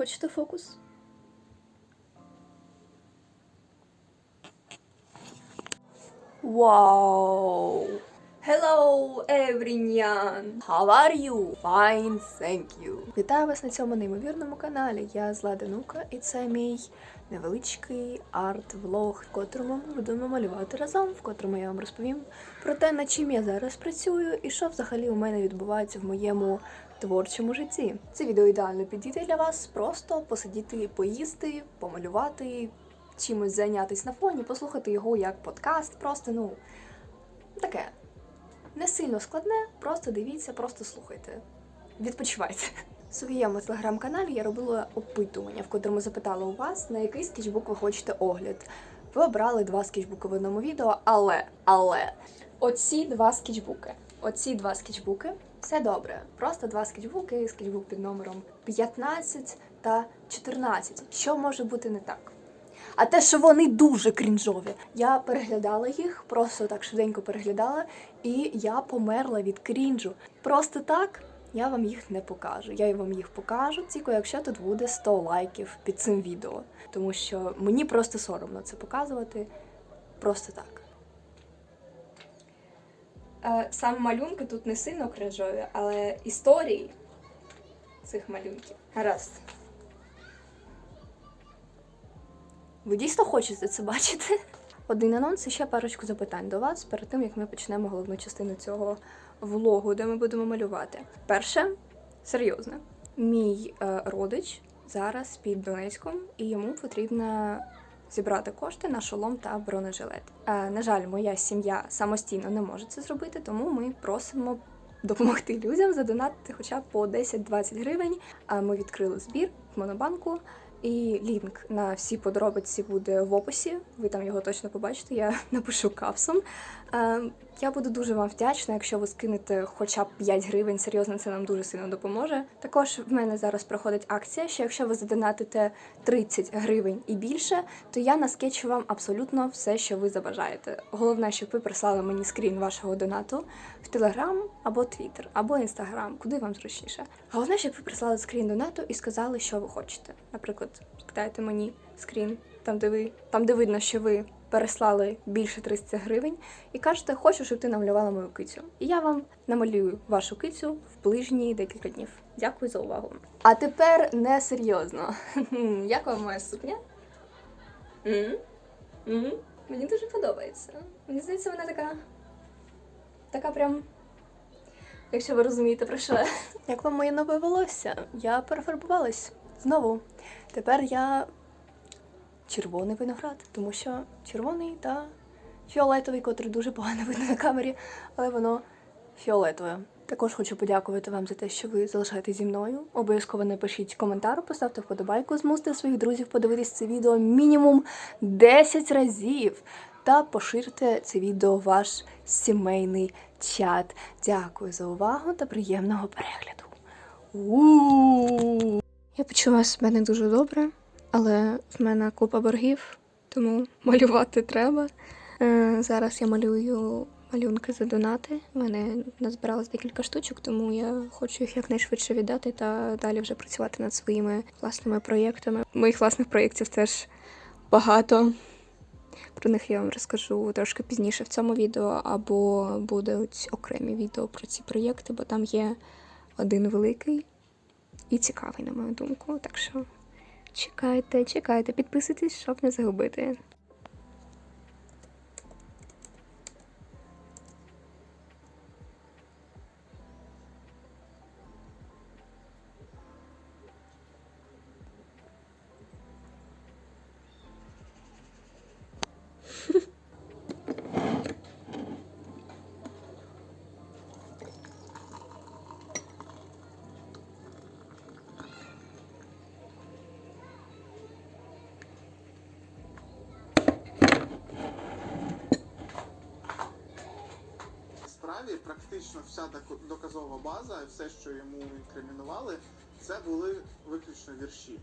Kaçta focus? Uau! Hello, everyone! How are you? Fine, thank you. Вітаю вас на цьому неймовірному каналі. Я Злата Нука, і це мій невеличкий арт-влог, в котрому ми будемо малювати разом, в котрому я вам розповім про те, над чим я зараз працюю, і що взагалі у мене відбувається в моєму творчому житті. Це відео ідеально підійде для вас, просто посидіти, поїсти, помалювати, чимось зайнятися на фоні, послухати його як подкаст, просто ну таке не сильно складне, просто дивіться, просто слухайте. Відпочивайте. В своєму телеграм-каналі я робила опитування, в котрому запитала у вас, на який скетчбук ви хочете огляд. Ви обрали два скетчбуки в одному відео, але, але оці два скетчбуки. Оці два скетчбуки. Все добре. Просто два скетчбуки, скетчбук під номером 15 та 14. Що може бути не так? А те, що вони дуже крінжові. Я переглядала їх, просто так швиденько переглядала, і я померла від крінжу. Просто так я вам їх не покажу. Я вам їх покажу, тільки якщо тут буде 100 лайків під цим відео. Тому що мені просто соромно це показувати просто так. Е, Саме малюнки тут не сильно кринжові, але історії цих малюнків. Гаразд. Ви дійсно хочете це бачити? Один анонс і ще парочку запитань до вас перед тим, як ми почнемо головну частину цього влогу, де ми будемо малювати. Перше, серйозне. Мій е, родич зараз під Донецьком, і йому потрібно зібрати кошти на шолом та бронежилет. Е, на жаль, моя сім'я самостійно не може це зробити, тому ми просимо допомогти людям задонатити хоча б по 10-20 гривень. Ми відкрили збір в монобанку. І лінк на всі подробиці буде в описі. Ви там його точно побачите. Я напишу капсом. Я буду дуже вам вдячна, якщо ви скинете хоча б 5 гривень. Серйозно, це нам дуже сильно допоможе. Також в мене зараз проходить акція, що якщо ви задонатите 30 гривень і більше, то я наскетчу вам абсолютно все, що ви забажаєте. Головне, щоб ви прислали мені скрін вашого донату в Телеграм або Твіттер, або Інстаграм, куди вам зручніше. Головне, щоб ви прислали скрін донату і сказали, що ви хочете. Наприклад, скидайте мені скрін, там де ви там, де видно, що ви переслали більше 30 гривень, і кажете, хочу, щоб ти намалювала мою кицю. І я вам намалюю вашу кицю в ближні декілька днів. Дякую за увагу. А тепер не серйозно. Як вам моя сукня? Мені дуже подобається. Мені здається, вона така. Така прям. Якщо ви розумієте про що. Як вам моє нове волосся? Я перефарбувалась знову. Тепер я червоний виноград, тому що червоний та фіолетовий, котрий дуже погано видно на камері, але воно фіолетове. Також хочу подякувати вам за те, що ви залишаєтесь зі мною. Обов'язково напишіть коментар, поставте вподобайку, змусьте своїх друзів подивитись це відео мінімум 10 разів. Та поширте це відео в ваш сімейний чат. Дякую за увагу та приємного перегляду. У-у-у. Я почуваю себе не дуже добре, але в мене купа боргів, тому малювати треба. Е, Зараз я малюю малюнки за донати. У мене назбиралось декілька штучок, тому я хочу їх якнайшвидше віддати та далі вже працювати над своїми власними проєктами. Моїх власних проєктів теж багато. Про них я вам розкажу трошки пізніше в цьому відео, або будуть окремі відео про ці проєкти, бо там є один великий і цікавий, на мою думку. Так що чекайте, чекайте, підписуйтесь, щоб не загубити. Справі практично вся доказова база, все, що йому інкримінували, це були виключно вірші.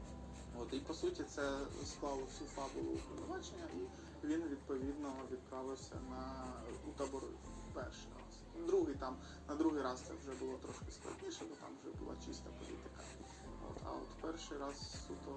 От і по суті це склало всю фабулу обвинувачення, і він відповідно відправився на у табор перший раз. другий там на другий раз це вже було трошки складніше, бо там вже була чиста політика. От, а от перший раз суто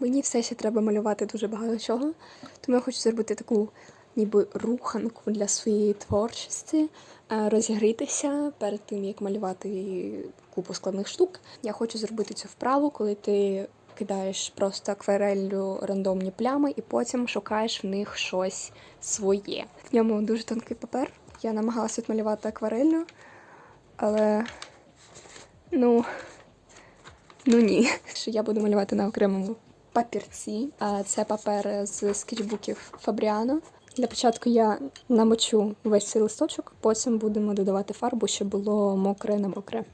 Мені все ще треба малювати дуже багато чого, тому я хочу зробити таку ніби руханку для своєї творчості, е, розігрітися перед тим, як малювати купу складних штук. Я хочу зробити цю вправу, коли ти кидаєш просто аквареллю рандомні плями і потім шукаєш в них щось своє. В ньому дуже тонкий папер. Я намагалася відмалювати аквареллю, але ну. Ну ні, що я буду малювати на окремому папірці. Це папер з скетчбуків Фабріано. Для початку я намочу весь цей листочок, потім будемо додавати фарбу, щоб було мокре на мокре.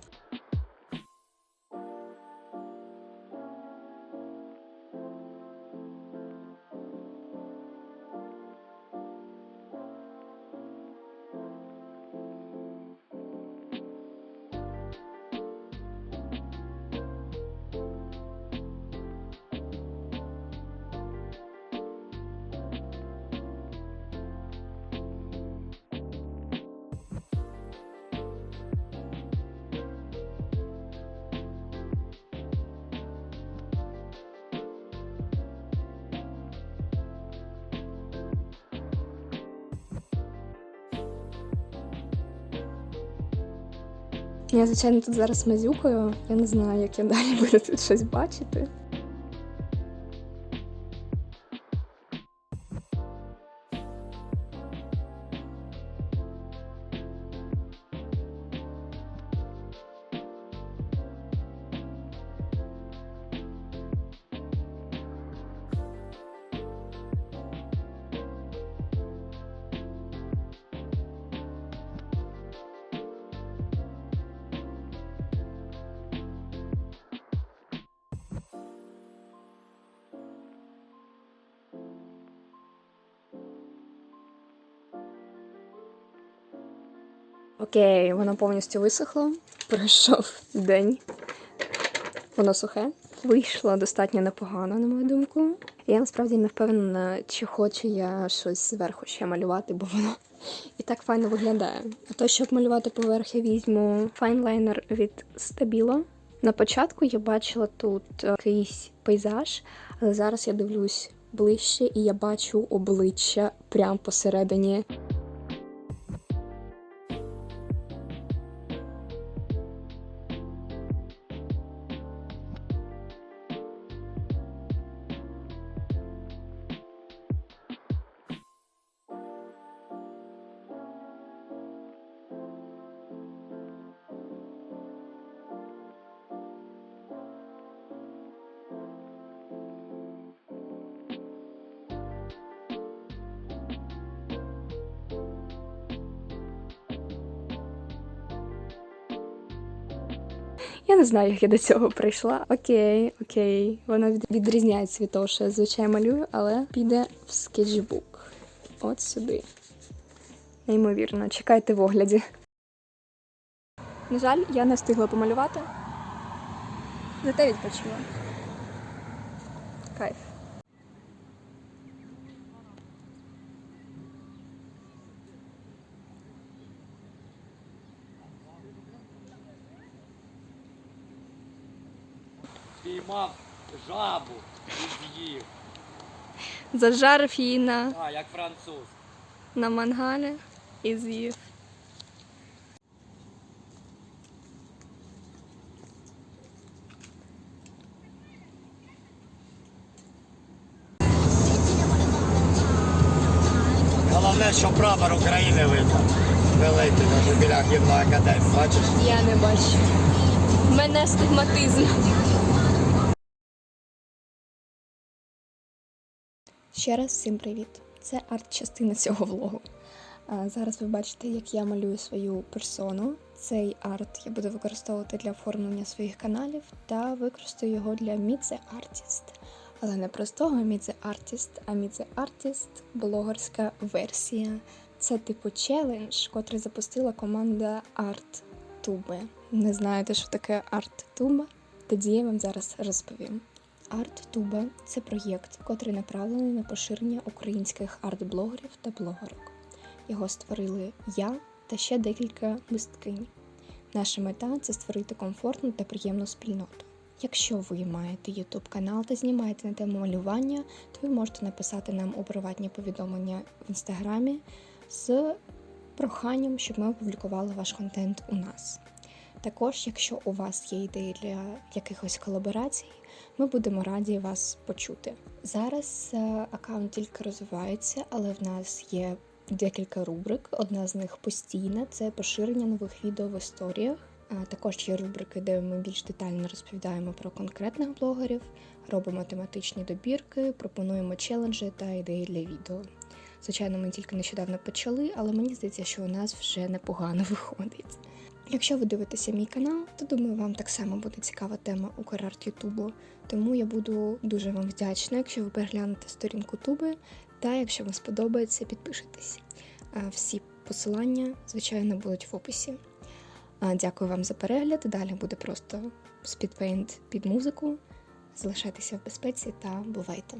Я, звичайно, тут зараз мазюкаю. Я не знаю, як я далі буду тут щось бачити. Окей, воно повністю висохло. Пройшов день. Воно сухе. Вийшло достатньо непогано, на мою думку. Я насправді не впевнена, чи хочу я щось зверху ще малювати, бо воно і так файно виглядає. А то, щоб малювати поверх, я візьму файнлайнер від Stabilo. На початку я бачила тут е, якийсь пейзаж, але зараз я дивлюсь ближче і я бачу обличчя прямо посередині. Я не знаю, як я до цього прийшла. Окей, окей. Воно відрізняється від того, що я звичайно малюю, але піде в скетчбук. От сюди. Неймовірно, чекайте в огляді. На жаль, я не встигла помалювати. Зате відпочила. Кайф. Піймав жабу і з'їв. Зажарив її на, А, як француз. на мангалі і з'їв. Головне, що прапор України видно. Великий даже біля гімної академії. Бачиш? Я не бачу. У мене стигматизм. Ще раз всім привіт. Це арт-частина цього влогу. Зараз ви бачите, як я малюю свою персону. Цей арт я буду використовувати для оформлення своїх каналів та використаю його для Міце Артіст. Але не простого Міце Артіст, а Міце Артіст блогерська версія Це типу челендж, котрий запустила команда ArtTube. Не знаєте, що таке ArtTube? Тоді я вам зараз розповім. ArtTube – це проєкт, котрий направлений на поширення українських арт-блогерів та блогерок. Його створили я та ще декілька мисткинь. Наша мета це створити комфортну та приємну спільноту. Якщо ви маєте YouTube канал та знімаєте на тему малювання, то ви можете написати нам у приватні повідомлення в інстаграмі з проханням, щоб ми опублікували ваш контент у нас. Також, якщо у вас є ідеї для якихось колаборацій, ми будемо раді вас почути. Зараз е, аккаунт тільки розвивається, але в нас є декілька рубрик. Одна з них постійна це поширення нових відео в історіях. Також є рубрики, де ми більш детально розповідаємо про конкретних блогерів, робимо тематичні добірки, пропонуємо челенджі та ідеї для відео. Звичайно, ми тільки нещодавно почали, але мені здається, що у нас вже непогано виходить. Якщо ви дивитеся мій канал, то думаю, вам так само буде цікава тема Украрт Ютубу. Тому я буду дуже вам вдячна, якщо ви переглянете сторінку Туби, та якщо вам сподобається, підпишитесь. Всі посилання, звичайно, будуть в описі. Дякую вам за перегляд. Далі буде просто спідпейнт під музику. Залишайтеся в безпеці та бувайте!